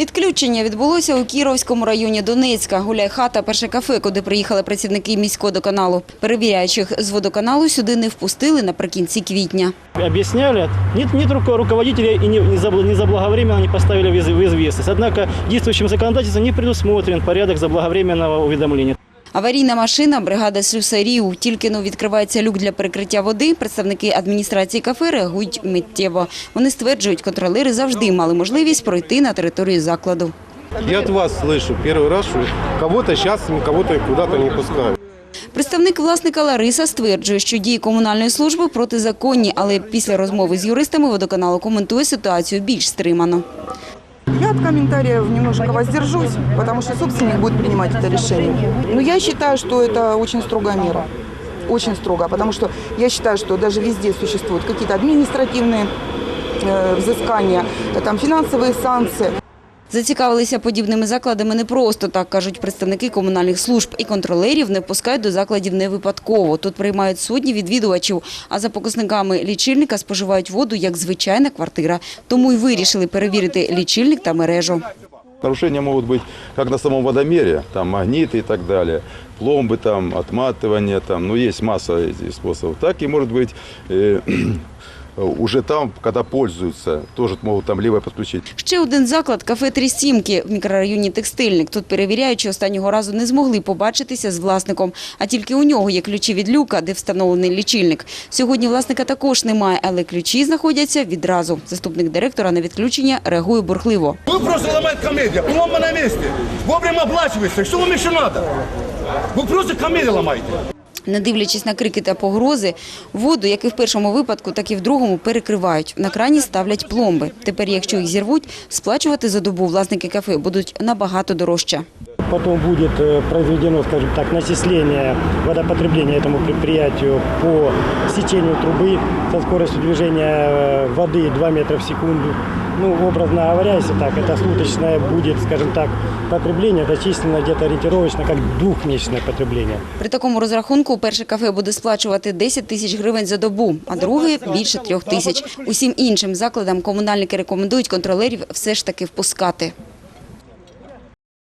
Відключення відбулося у Кіровському районі Донецька. Гуляй-хата – перше кафе, куди приїхали працівники міського доканалу. Перевіряючих з водоканалу сюди не впустили наприкінці квітня. Об'ясняли, Нет, нет руко- руководителя и не, не, заблаговременно не поставили в известность. Однако действующим законодательством не предусмотрен порядок заблаговременного уведомления. Аварійна машина, бригада слюсарів. Тільки но відкривається люк для перекриття води, представники адміністрації кафе реагують миттєво. Вони стверджують, контролери завжди мали можливість пройти на територію закладу. Я от вас слышу первый раз, что кого-то сейчас, кого-то куда-то не пускают. Представник власника Лариса стверджує, що дії комунальної служби протизаконні, але після розмови з юристами водоканалу коментує ситуацію більш стримано. Я от комментариев немножко воздержусь, потому что собственник будет принимать это решение. Но я считаю, что это очень строгая мера. Очень строго, потому что я считаю, что даже везде существуют какие-то административные э, взыскания, э, там финансовые санкции. Зацікавилися подібними закладами не просто так, кажуть представники комунальних служб. І контролерів не пускають до закладів не випадково. Тут приймають сотні відвідувачів, а за показниками лічильника споживають воду як звичайна квартира. Тому й вирішили перевірити лічильник та мережу. Нарушения могут быть как на самом водомере, там магниты и так далее, пломбы, там, отматывание, там, ну, есть масса этих способов. Так и может быть э, уже там, когда пользуются, тоже могут там либо подключить Ще один заклад – кафе «Три сімки» в мікрорайоні «Текстильник». Тут перевіряючи останнього разу не змогли побачитися з власником. А тільки у нього є ключі від люка, де встановлений лічильник. Сьогодні власника також немає, але ключі знаходяться відразу. Заступник директора на відключення реагує бурхливо. Вы просто ломаете комедию. По-моему, на месте. Вовремя оплачивается. Что вам еще надо? Вы просто комедию ломаете. Не дивлячись на крики та погрози, воду, як і в першому випадку, так і в другому, перекривають. На крані ставлять пломби. Тепер, якщо їх зірвуть, сплачувати за добу власники кафе будуть набагато дорожче Потом будет э, произведено, скажем так, начисление водопотребления этому предприятию по сечению трубы со скоростью движения э, воды 2 метра в секунду. Ну, образно говоря, если так, это суточное будет, скажем так, потребление дочислено где-то ориентировочно как двухмесячное потребление. При такому розрахунку перше кафе буде сплачувати 10 тисяч гривень за добу, а друге – більше трьох тисяч. Усім іншим закладам комунальники рекомендують контролерів все ж таки впускати.